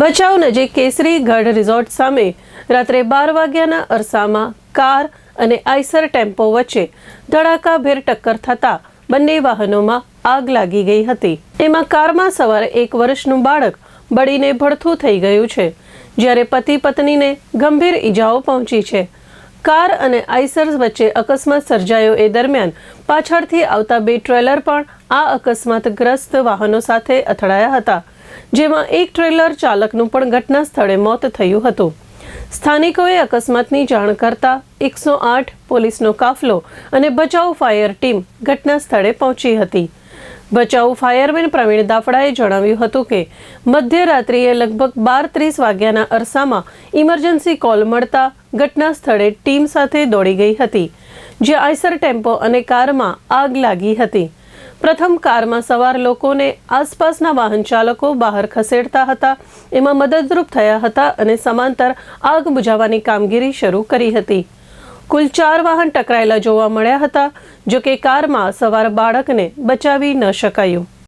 ભચાઉ નજીક કેસરી ગઢ રિઝોર્ટ સામે રાત્રે બાર વાગ્યાના અરસામાં કાર અને આઈસર ટેમ્પો વચ્ચે ધડાકાભેર ટક્કર થતા બંને વાહનોમાં આગ લાગી ગઈ હતી. એમાં કારમાં સવાર એક વર્ષનું બાળક બળીને ભડથું થઈ ગયું છે, જ્યારે પતિ પત્નીને ગંભીર ઈજાઓ પહોંચી છે. કાર અને આઈસર વચ્ચે અકસ્માત સર્જાયો એ દરમિયાન પાછળથી આવતા બે ટ્રેલર પણ આ અકસ્માતગ્રસ્ત વાહનો સાથે અથડાયા હતા. જેમાં એક ટ્રેલર ચાલકનું પણ ઘટના સ્થળે મોત થયું હતું. સ્થાનિકોએ અકસ્માતની જાણ કરતા એકસો આઠ પોલીસનો કાફલો અને બચાવ ફાયર ટીમ ઘટના સ્થળે પહોંચી હતી. બચાવ ફાયરમેન પ્રવીણ દાફડાએ જણાવ્યું હતું કે, મધ્યરાત્રિએ લગભગ બાર ત્રીસ વાગ્યાના અરસામાં ઇમરજન્સી કોલ મળતા ઘટના સ્થળે ટીમ સાથે દોડી ગઈ હતી જે આઈસર ટેમ્પો અને કારમાં આગ લાગી હતી. પ્રથમ કારમાં સવાર લોકોને આસપાસના વાહન ચાલકો બહાર ખસેડતા હતા. એમાં મદદરૂપ થયા હતા અને સમાંતર આગ બુઝાવવાની કામગીરી શરૂ કરી હતી. કુલ ચાર વાહન ટકરાયેલા જોવા મળ્યા હતા જો કે કારમાં સવાર બાળકને બચાવી ન શકાયું.